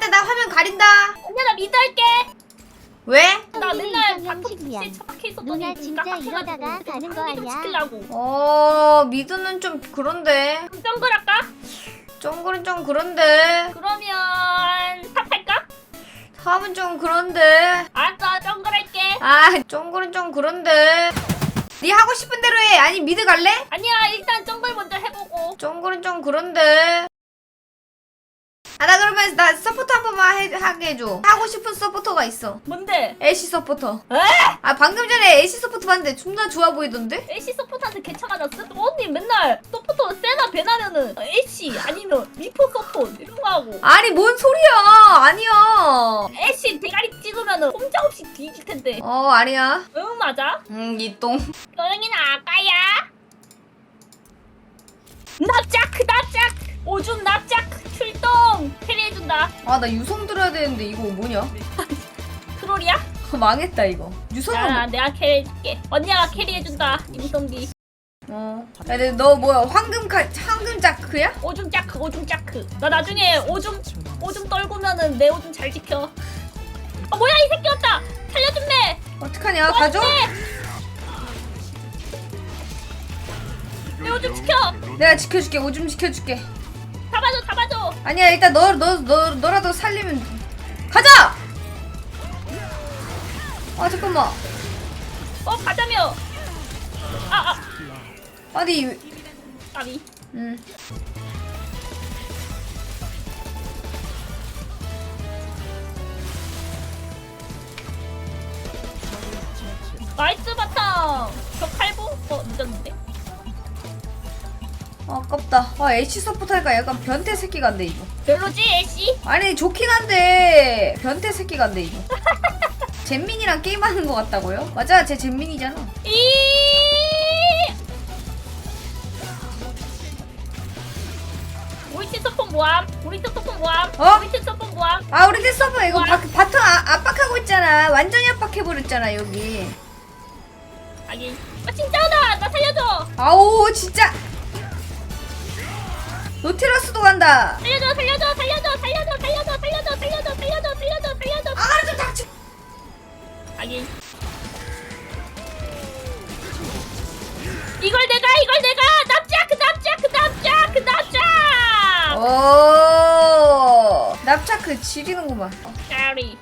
일단 나 화면 가린다. 언니야 나 미드 할게. 왜? 나 맨날 이상형 바텀 식량. 에 처박혀 있었더니 누나 진짜 이러다가 가는 거 아니야? 지키려고. 어 미드는 좀 그런데. 그럼 정글 할까? 정글은 좀 그런데. 그러면 탑 할까? 탑은 좀 그런데. 알았어 정글 할게. 아 정글은 좀 그런데. 네 하고 싶은 대로 해. 아니 미드 갈래? 아니야 일단 정글 먼저 해보고. 정글은 좀 그런데. 아 나 그러면 나 서포터 한 번만 해, 하게 해줘. 하고 싶은 서포터가 있어. 뭔데? 애쉬 서포터. 에? 아 방금 전에 애쉬 서포터 봤는데 존나 좋아 보이던데? 애쉬 서포트한테 개차 맞았어? 언니 맨날 서포터 세나 배나면은 애쉬 아니면 미포 서포트 이런 거 하고 아니 뭔 소리야? 아니야. 애쉬 대가리 찍으면은 꼼짝없이 뒤질 텐데 어 아니야. 응 맞아? 음 이똥. 여행이나 아까야 납작 납작 오줌 납작 출동 캐리해준다 아 나 유성 들어야 되는데 이거 뭐냐? 트롤이야? 망했다 이거. 유성은 야 내가 캐리해줄게 언니가 캐리해준다 임성비 어. 야, 근데 너 뭐야? 황금 카 황금 자크야? 오줌 짜크 오줌 짜크 나 나중에 오줌 오줌 떨구면은 내 오줌 잘 지켜 아 뭐야 이 새끼 왔다 살려준매 어떡하냐? 가져? 내 오줌 지켜 내가 지켜줄게. 오줌 지켜줄게. 아니야 일단 너 너 너 너 라도 살리면 가자. 아 잠깐만. 어 가자며 아 아 아니 왜- 아니 음. 나이스 바탕 아, 아깝다. 아 애쉬 서포트 하니까 약간 변태 새끼 같네 이거. 별로지 애쉬 아니 좋긴 한데 변태 새끼 같네 이거. 잼민이랑 게임하는 것 같다고요? 맞아, 제 잼민이잖아. 이 우리 팀 서폰 모함 우리 팀 서폰 모함 어? 우리 팀 서폰 모함 아 우리 대 서버 이거? 바, 바텀 아, 압박하고 있잖아. 완전히 압박해버렸잖아 여기. 아니 아 진짜다 나 살려줘 아우 진짜. 노티러스도 간다. 살려줘 살려줘 살려줘 살려줘 살려줘 살려줘 살려줘 살려줘 살려줘 살려줘. 아좀 닥쳐. 아니. 이걸 내가 이걸 내가! 납작 납작 납작 납작! 오. 납작그 지리는구만. 까리.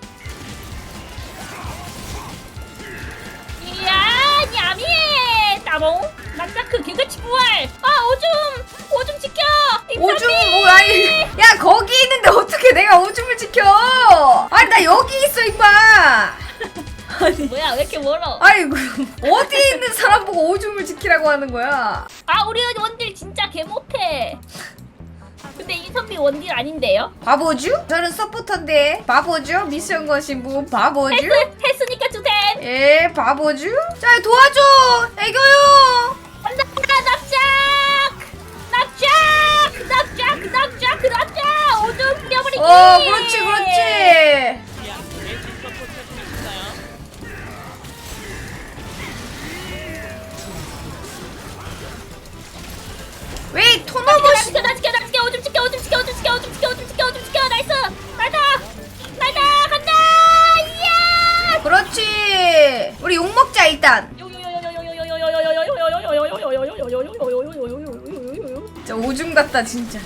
이야 냠이에 따봉. 납작 그 개그치 부활. 아 오줌. 오줌 지켜 오줌 임선비! 뭐 아니 야 거기 있는데 어떻게 내가 오줌을 지켜 아니 나 여기 있어 임마 뭐야 왜 이렇게 멀어 아이고 어디 있는 사람 보고 오줌을 지키라고 하는 거야 아 우리 원딜 진짜 개 못해 근데 임선비 원딜 아닌데요? 바보죠? 저는 서포터인데 바보죠? 미션 거신 분 바보죠? 했, 했으니까 주셈 예 바보죠? 자 도와줘 애교요 어 그렇지 그렇지. 왜나 토너버시 지켜 나 지켜 나 지켜 오줌 지켜 오줌 지켜 오줌 지켜 오줌 지켜 오줌 지켜 오줌 지켜. 나이스. 나이다 나이다 간다. 이야. 그렇지. 우리 욕 먹자 일단. 진짜 오줌 같다 진짜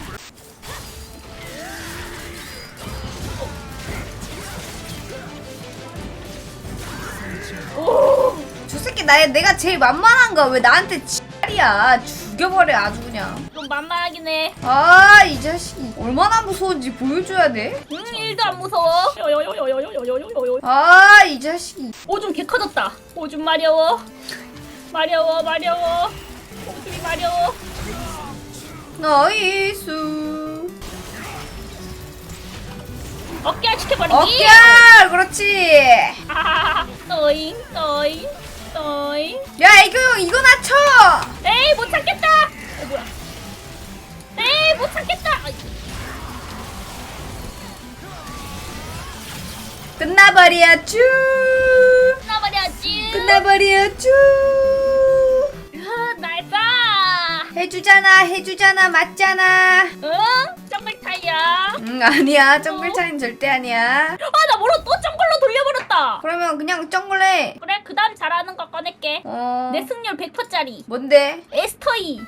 내가 제일 만만한가 왜 나한테 지랄이야 죽여버려 아주 그냥 좀 만만하긴 해. 아 이 자식이 얼마나 무서운지 보여줘야 돼? 응, 1도 안 무서워. 아 이 자식이 오줌 개 커졌다. 오줌 마려워. 마려워, 마려워. 오줌이 마려워. 나이스 어깨 지켜버리기. 어깨 그렇지 아, 떠잉, 떠잉, 떠잉. 야 애교형 이거 낮춰 에이, 못 참겠다. 어, 뭐야. 에이, 못 참겠다. 아이, 끝나버렸쥬 끝나버렸지. 끝나버렸쥬 으, 날봐. 해주잖아 해주잖아 맞잖아 응? 정글 타임. 차이야. 응 아니야 정글 차이는 절대 아니야 아나 뭐로 또 정글 로 돌려버렸다. 그러면 그냥 정글해 그래 그 다음 잘하는 거 꺼낼게. 어 내 승률 100%짜리 뭔데? 에스터이.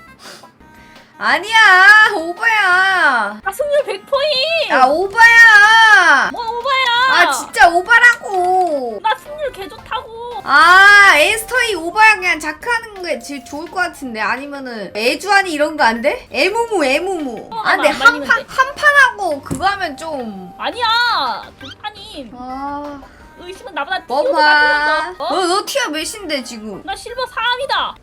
아니야 오바야 아 승률 100%임. 야 오바야 뭐 오바야. 아 진짜 오바라고 나 승률 개 좋다고. 아 에스터이 오바야 그냥 자크하는 게 제일 좋을 것 같은데 아니면은 애주하니 이런 거 안 돼? 애무무 애무무 어, 아 근데 안 말리면 한판 돼. 한판하고 그거 하면 좀 아니야. 두 판 임. 아, 의심은 나보다 뭐 티오가 봐. 어? 너, 너 티어 몇인데, 지금? 나 실버 3이다.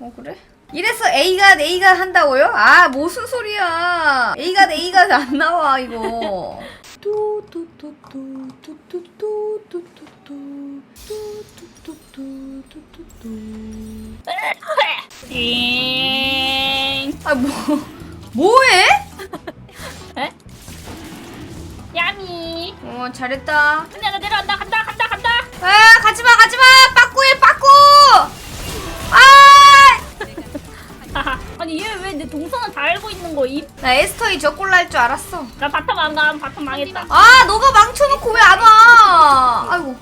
어, 그래? 이래서 A가 A가 한다고요? 아, 무슨 소리야. A가 A가 안 나와, 이거. 띵. 아, 뭐, 뭐해? 어, 잘했다. 나 내려간다. 간다 간다 간다. 아, 가지마, 가지마! 빠꾸해, 빠꾸! 아! 하하. 아니 얘 왜 내 동선을 다 알고 있는 거임? 나 에스터이 저꼴 날줄 알았어. 나 바텀 안 감. 바텀 망했다. 아, 너가 망쳐놓고 왜 안 와? 아이고.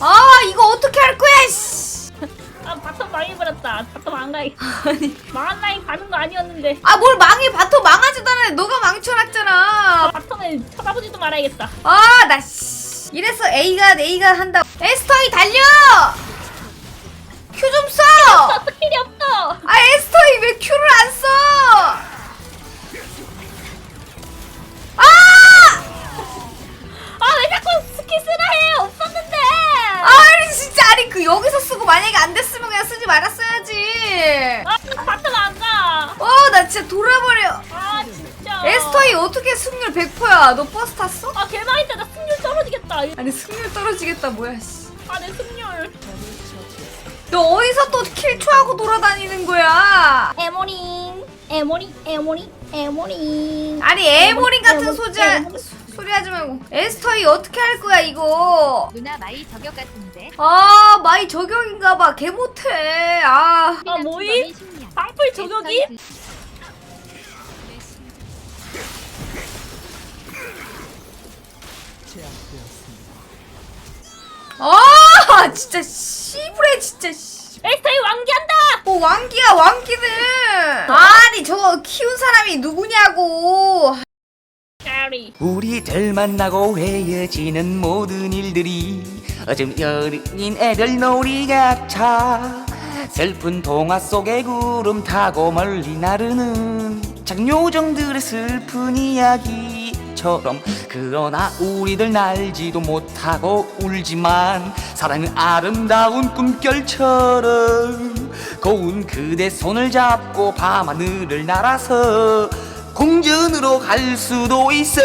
아, 이거 어떻게 할 거야, 씨. 아 바텀 망해버렸다. 가. 아니. 망한 라인 가는 거 아니었는데. 아, 뭘 망해, 바텀 망하지도 않아. 너가 망쳐놨잖아. 바텀을 쳐다보지도 말아야겠다. 아, 나, 씨. 이래서 A가, A가 한다. 에스터이 달려! 큐 좀 써! 어, 스킬이 없어. 아, 에스터이 왜 에스터이 어떻게 승률 100%야? 너 버스 탔어? 아 개망했다. 나 승률 떨어지겠다. 아니, 승률 떨어지겠다, 뭐야, 씨. 아 내 승률. 너 어디서 또 킬초하고 돌아다니는 거야? 에모링 에모링 에모링 에모링 아니, 에모린 같은 에모- 소지, 에모- 소리 하지 말고. 에스터이 어떻게 할 거야, 이거? 누나 마이 저격 같은데. 아, 마이 저격인가봐. 개 못해. 아. 아 뭐임? 빵풀 저격이? 아, 진짜, 씨부레, 진짜, 씨. 에스터이 완기한다! 뭐, 왕기야, 왕기는. 아니, 저거 키운 사람이 누구냐고. 우리들 만나고 헤어지는 모든 일들이 어쩜 어린인 애들 놀이 같아 슬픈 동화 속의 구름 타고 멀리 나르는 장요정들의 슬픈 이야기 처럼 그러나 우리들 날지도 못하고 울지만 사랑은 아름다운 꿈결처럼 고운 그대 손을 잡고 밤하늘을 날아서 공전으로 갈 수도 있어.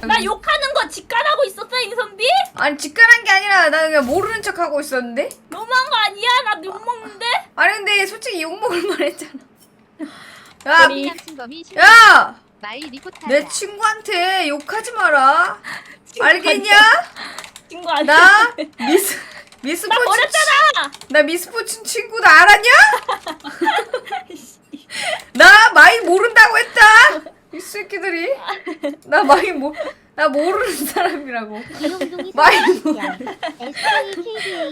나 욕하는 거 직관하고 있었어 인선비? 아니, 직관한 게 아니라 나는 그냥 모르는 척 하고 있었는데? 너무한 거 아니야? 나 욕 먹는데? 아니, 근데 솔직히 욕먹을 만 했잖아. 야, 야! 내 친구한테 욕하지 마라. 알겠냐? 친구 아니야? 나 미스 미스포츠 나 버렸잖아! 나 미스포츠 친구 나 알았냐? 나 많이 모른다고 했다. 이 새끼들이 나 많이 모나 모르는 사람이라고. 많이 모.